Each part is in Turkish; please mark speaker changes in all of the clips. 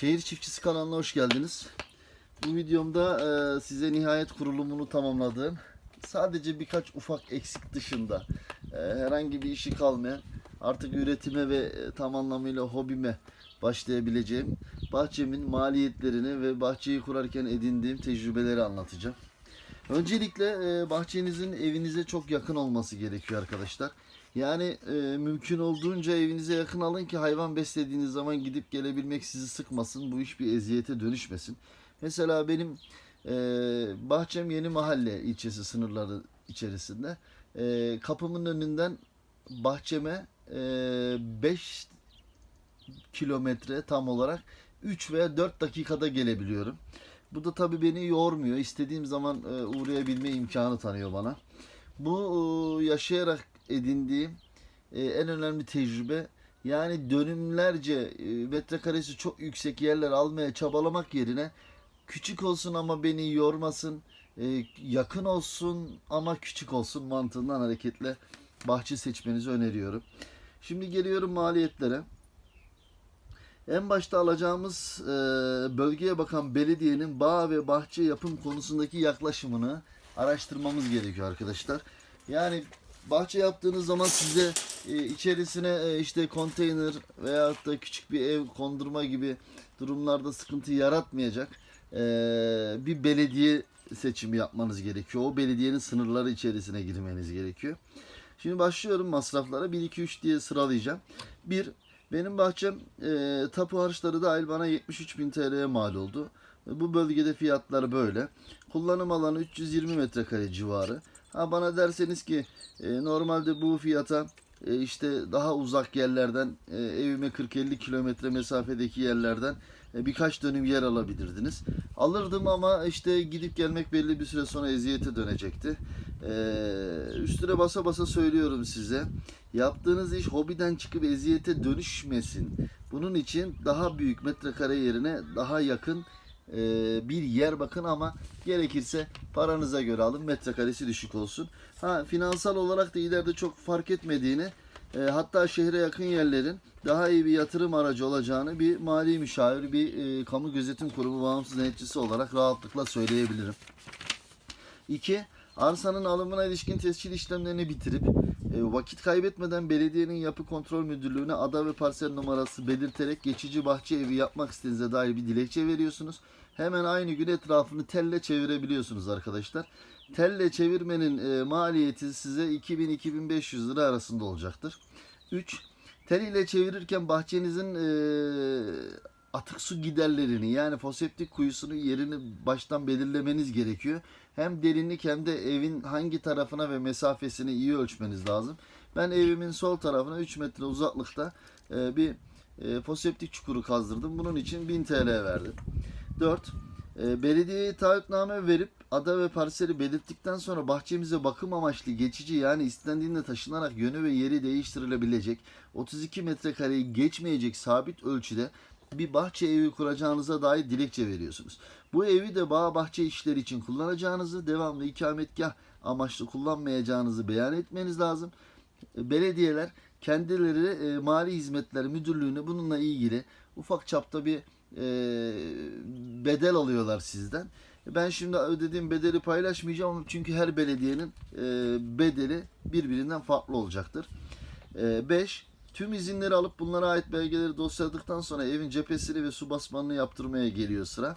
Speaker 1: Şehir Çiftçisi kanalına hoş geldiniz. Bu videomda e, size nihayet kurulumunu tamamladığım, sadece birkaç ufak eksik dışında e, herhangi bir işi kalmayan, artık üretime ve e, tam anlamıyla hobime başlayabileceğim bahçemin maliyetlerini ve bahçeyi kurarken edindiğim tecrübeleri anlatacağım. Öncelikle e, bahçenizin evinize çok yakın olması gerekiyor arkadaşlar. Yani e, mümkün olduğunca evinize yakın alın ki hayvan beslediğiniz zaman gidip gelebilmek sizi sıkmasın. Bu iş bir eziyete dönüşmesin. Mesela benim e, bahçem Yeni Mahalle ilçesi sınırları içerisinde. E, kapımın önünden bahçeme 5 kilometre tam olarak 3 veya 4 dakikada gelebiliyorum. Bu da tabii beni yormuyor. İstediğim zaman e, uğrayabilme imkanı tanıyor bana. Bu e, yaşayarak edindiğim e, en önemli tecrübe. Yani dönümlerce e, metrekaresi çok yüksek yerler almaya çabalamak yerine küçük olsun ama beni yormasın, e, yakın olsun ama küçük olsun mantığından hareketle bahçe seçmenizi öneriyorum. Şimdi geliyorum maliyetlere. En başta alacağımız e, bölgeye bakan belediyenin bağ ve bahçe yapım konusundaki yaklaşımını araştırmamız gerekiyor arkadaşlar. Yani bahçe yaptığınız zaman size e, içerisine e, işte konteyner veyahut da küçük bir ev kondurma gibi durumlarda sıkıntı yaratmayacak e, bir belediye seçimi yapmanız gerekiyor. O belediyenin sınırları içerisine girmeniz gerekiyor. Şimdi başlıyorum masraflara. 1, 2, 3 diye sıralayacağım. 1. Benim bahçem e, tapu harçları dahil bana 73 bin TL'ye mal oldu. Bu bölgede fiyatlar böyle. Kullanım alanı 320 metrekare civarı. Ha bana derseniz ki e, normalde bu fiyata e, işte daha uzak yerlerden e, evime 40-50 kilometre mesafedeki yerlerden e, birkaç dönüm yer alabilirdiniz. Alırdım ama işte gidip gelmek belli bir süre sonra eziyete dönecekti. E, üstüne basa basa söylüyorum size. Yaptığınız iş hobiden çıkıp eziyete dönüşmesin. Bunun için daha büyük metrekare yerine daha yakın bir yer bakın ama gerekirse paranıza göre alın metrekaresi düşük olsun. Ha finansal olarak da ileride çok fark etmediğini e, hatta şehre yakın yerlerin daha iyi bir yatırım aracı olacağını bir mali müşavir, bir e, kamu gözetim kurumu bağımsız denetçisi olarak rahatlıkla söyleyebilirim. 2. Arsanın alımına ilişkin tescil işlemlerini bitirip e, vakit kaybetmeden belediyenin yapı kontrol müdürlüğüne ada ve parsel numarası belirterek geçici bahçe evi yapmak istediğinize dair bir dilekçe veriyorsunuz. Hemen aynı gün etrafını telle çevirebiliyorsunuz arkadaşlar. Telle çevirmenin e, maliyeti size 2000-2500 lira arasında olacaktır. 3. Tel ile çevirirken bahçenizin e, atık su giderlerini yani foseptik kuyusunu yerini baştan belirlemeniz gerekiyor. Hem derinlik hem de evin hangi tarafına ve mesafesini iyi ölçmeniz lazım. Ben evimin sol tarafına 3 metre uzaklıkta e, bir e, foseptik çukuru kazdırdım. Bunun için 1000 TL verdim. 4. E, belediyeye taahhütname verip ada ve parseli belirttikten sonra bahçemize bakım amaçlı geçici yani istendiğinde taşınarak yönü ve yeri değiştirilebilecek 32 metrekareyi geçmeyecek sabit ölçüde bir bahçe evi kuracağınıza dair dilekçe veriyorsunuz. Bu evi de bağ bahçe işleri için kullanacağınızı, devamlı ikametgah amaçlı kullanmayacağınızı beyan etmeniz lazım. E, Belediyeler kendileri e, mali hizmetler müdürlüğüne bununla ilgili ufak çapta bir e, bedel alıyorlar sizden. Ben şimdi ödediğim bedeli paylaşmayacağım çünkü her belediyenin e, bedeli birbirinden farklı olacaktır. 5. Tüm izinleri alıp bunlara ait belgeleri dosyaladıktan sonra evin cephesini ve su basmanını yaptırmaya geliyor sıra.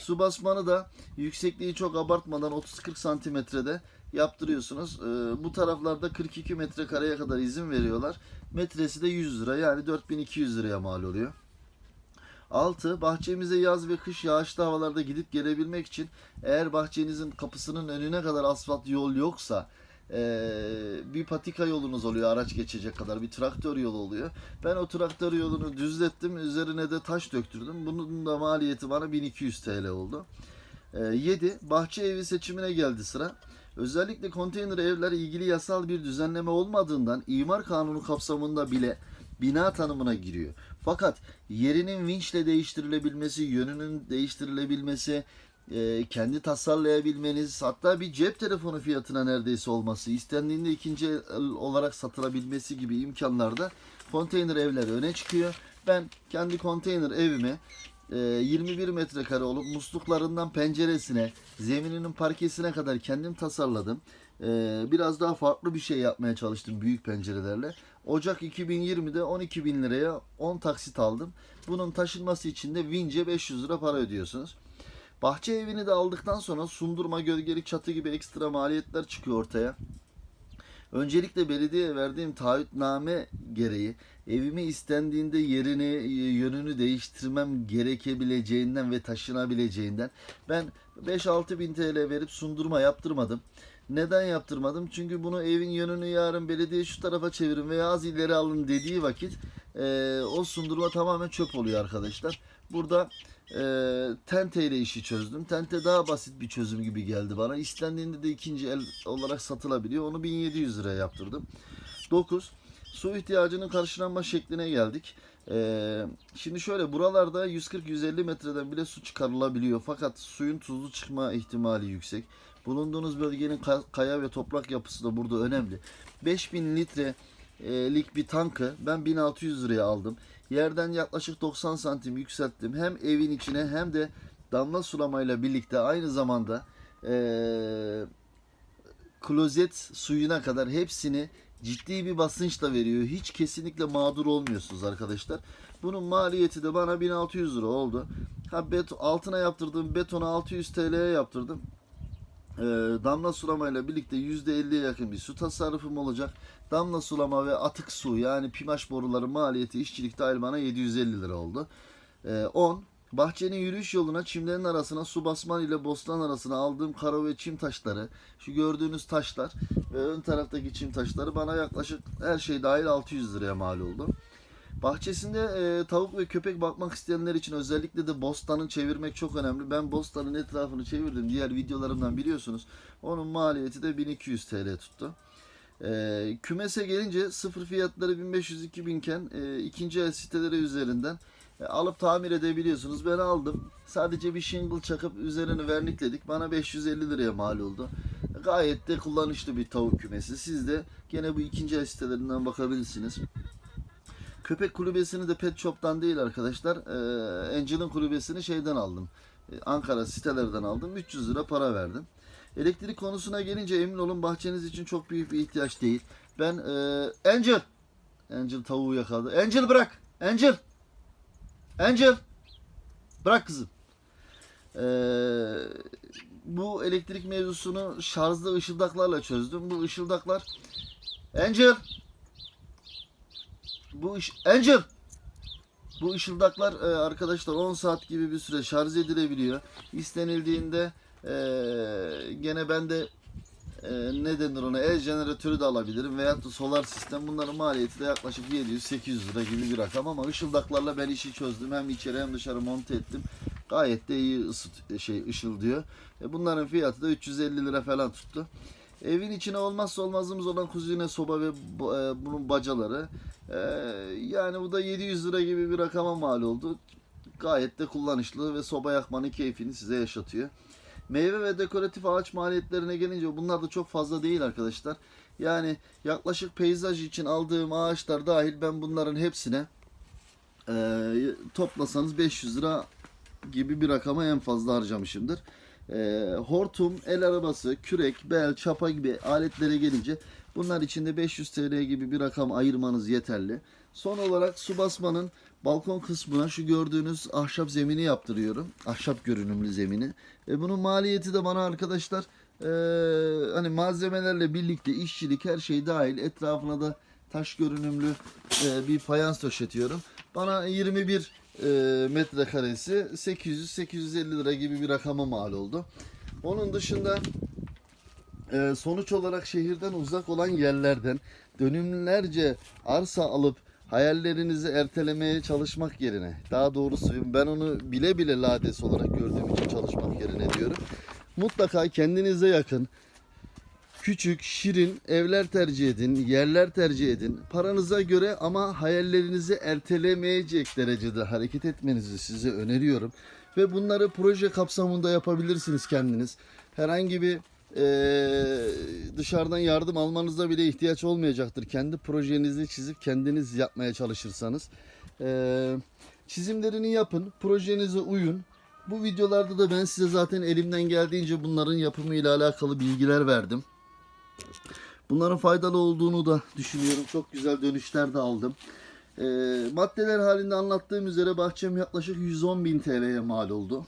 Speaker 1: Su basmanı da yüksekliği çok abartmadan 30-40 santimetrede yaptırıyorsunuz. Ee, bu taraflarda 42 metrekareye kadar izin veriyorlar. Metresi de 100 lira yani 4200 liraya mal oluyor. 6. Bahçemize yaz ve kış yağışlı havalarda gidip gelebilmek için eğer bahçenizin kapısının önüne kadar asfalt yol yoksa ee, bir patika yolunuz oluyor araç geçecek kadar bir traktör yolu oluyor. Ben o traktör yolunu düzlettim üzerine de taş döktürdüm. Bunun da maliyeti bana 1200 TL oldu. 7. Bahçe evi seçimine geldi sıra. Özellikle konteyner evler ilgili yasal bir düzenleme olmadığından imar kanunu kapsamında bile bina tanımına giriyor. Fakat yerinin vinçle değiştirilebilmesi, yönünün değiştirilebilmesi, e, kendi tasarlayabilmeniz hatta bir cep telefonu fiyatına neredeyse olması istendiğinde ikinci el olarak satılabilmesi gibi imkanlarda konteyner evler öne çıkıyor. Ben kendi konteyner evimi e, 21 metrekare olup musluklarından penceresine, zemininin parkesine kadar kendim tasarladım. E, biraz daha farklı bir şey yapmaya çalıştım büyük pencerelerle. Ocak 2020'de 12 bin liraya 10 taksit aldım. Bunun taşınması için de vince 500 lira para ödüyorsunuz. Bahçe evini de aldıktan sonra sundurma, gölgelik çatı gibi ekstra maliyetler çıkıyor ortaya. Öncelikle belediyeye verdiğim taahhütname gereği evimi istendiğinde yerini, yönünü değiştirmem gerekebileceğinden ve taşınabileceğinden ben 5-6 bin TL verip sundurma yaptırmadım. Neden yaptırmadım? Çünkü bunu evin yönünü yarın belediye şu tarafa çevirin veya az ileri alın dediği vakit eee, o sundurma tamamen çöp oluyor arkadaşlar. Burada eee Tente ile işi çözdüm. Tente daha basit bir çözüm gibi geldi bana. İstendiğinde de ikinci el olarak satılabiliyor. Onu 1700 liraya yaptırdım. 9. Su ihtiyacının karşılanma şekline geldik. Ee, şimdi şöyle buralarda 140-150 metreden bile su çıkarılabiliyor. Fakat suyun tuzlu çıkma ihtimali yüksek. Bulunduğunuz bölgenin ka- kaya ve toprak yapısı da burada önemli. 5000 litrelik bir tankı ben 1600 liraya aldım. Yerden yaklaşık 90 santim yükselttim. Hem evin içine hem de damla sulamayla birlikte aynı zamanda eee klozet suyuna kadar hepsini ciddi bir basınçla veriyor. Hiç kesinlikle mağdur olmuyorsunuz arkadaşlar. Bunun maliyeti de bana 1600 lira oldu. Ha bet altına yaptırdığım betonu 600 TL'ye yaptırdım. Ee, damla sulamayla birlikte %50'ye yakın bir su tasarrufum olacak. Damla sulama ve atık su yani pimaş boruları maliyeti işçilik dahil bana 750 lira oldu. Ee, 10. Bahçenin yürüyüş yoluna çimlerin arasına su basman ile bostan arasına aldığım karo ve çim taşları, şu gördüğünüz taşlar ve ön taraftaki çim taşları bana yaklaşık her şey dahil 600 liraya mal oldu. Bahçesinde e, tavuk ve köpek bakmak isteyenler için özellikle de bostanın çevirmek çok önemli. Ben bostanın etrafını çevirdim. Diğer videolarımdan biliyorsunuz. Onun maliyeti de 1200 TL tuttu. E, kümese gelince sıfır fiyatları 1500-2000 iken e, ikinci el siteleri üzerinden e, alıp tamir edebiliyorsunuz. Ben aldım. Sadece bir shingle çakıp üzerini vernikledik. Bana 550 liraya mal oldu. Gayet de kullanışlı bir tavuk kümesi. Siz de gene bu ikinci el sitelerinden bakabilirsiniz. Köpek kulübesini de Pet Shop'tan değil arkadaşlar. Ee, Angel'ın kulübesini şeyden aldım. Ee, Ankara sitelerden aldım. 300 lira para verdim. Elektrik konusuna gelince emin olun bahçeniz için çok büyük bir ihtiyaç değil. Ben ee, Angel Angel tavuğu yakaladı. Angel bırak. Angel. Angel. Bırak kızım. Ee, bu elektrik mevzusunu şarjlı ışıldaklarla çözdüm. Bu ışıldaklar Angel. Bu iş Angel. Bu ışıldaklar e, arkadaşlar 10 saat gibi bir süre şarj edilebiliyor. İstenildiğinde e, gene ben de e, ne denir ona el jeneratörü de alabilirim veyahut da solar sistem. Bunların maliyeti de yaklaşık 700-800 lira gibi bir rakam ama ışıldaklarla ben işi çözdüm. Hem içeri hem dışarı monte ettim. Gayet de iyi ısıt şey ışıldıyor. E, bunların fiyatı da 350 lira falan tuttu. Evin içine olmazsa olmazımız olan kuzine soba ve e, bunun bacaları. E, yani bu da 700 lira gibi bir rakama mal oldu. Gayet de kullanışlı ve soba yakmanın keyfini size yaşatıyor. Meyve ve dekoratif ağaç maliyetlerine gelince bunlar da çok fazla değil arkadaşlar. Yani yaklaşık peyzaj için aldığım ağaçlar dahil ben bunların hepsine e, toplasanız 500 lira gibi bir rakama en fazla harcamışımdır. E, hortum, el arabası, kürek, bel, çapa gibi aletlere gelince bunlar için de 500 TL gibi bir rakam ayırmanız yeterli. Son olarak su basmanın balkon kısmına şu gördüğünüz ahşap zemini yaptırıyorum. Ahşap görünümlü zemini. E, bunun maliyeti de bana arkadaşlar e, hani malzemelerle birlikte işçilik her şey dahil etrafına da taş görünümlü e, bir fayans döşetiyorum. Bana 21 e, metrekaresi 800-850 lira gibi bir rakama mal oldu. Onun dışında e, sonuç olarak şehirden uzak olan yerlerden dönümlerce arsa alıp hayallerinizi ertelemeye çalışmak yerine daha doğrusu ben onu bile bile lades olarak gördüğüm için çalışmak yerine diyorum. Mutlaka kendinize yakın küçük, şirin evler tercih edin, yerler tercih edin. Paranıza göre ama hayallerinizi ertelemeyecek derecede hareket etmenizi size öneriyorum. Ve bunları proje kapsamında yapabilirsiniz kendiniz. Herhangi bir eee, dışarıdan yardım almanıza bile ihtiyaç olmayacaktır. Kendi projenizi çizip kendiniz yapmaya çalışırsanız. Eee, Çizimlerini yapın, projenize uyun. Bu videolarda da ben size zaten elimden geldiğince bunların yapımıyla alakalı bilgiler verdim. Bunların faydalı olduğunu da düşünüyorum. Çok güzel dönüşler de aldım. Ee, maddeler halinde anlattığım üzere bahçem yaklaşık 110 bin TL'ye mal oldu.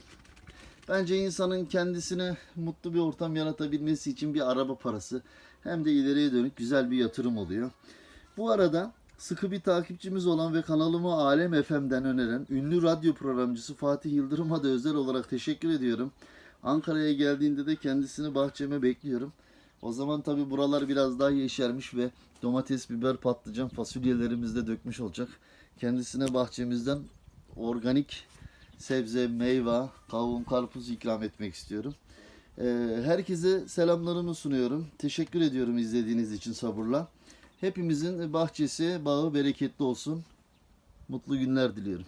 Speaker 1: Bence insanın kendisine mutlu bir ortam yaratabilmesi için bir araba parası hem de ileriye dönük güzel bir yatırım oluyor. Bu arada sıkı bir takipçimiz olan ve kanalımı Alem FM'den öneren ünlü radyo programcısı Fatih Yıldırım'a da özel olarak teşekkür ediyorum. Ankara'ya geldiğinde de kendisini bahçeme bekliyorum. O zaman tabi buralar biraz daha yeşermiş ve domates, biber, patlıcan, fasulyelerimiz de dökmüş olacak. Kendisine bahçemizden organik sebze, meyve, kavun, karpuz ikram etmek istiyorum. Ee, herkese selamlarımı sunuyorum. Teşekkür ediyorum izlediğiniz için sabırla. Hepimizin bahçesi, bağı bereketli olsun. Mutlu günler diliyorum.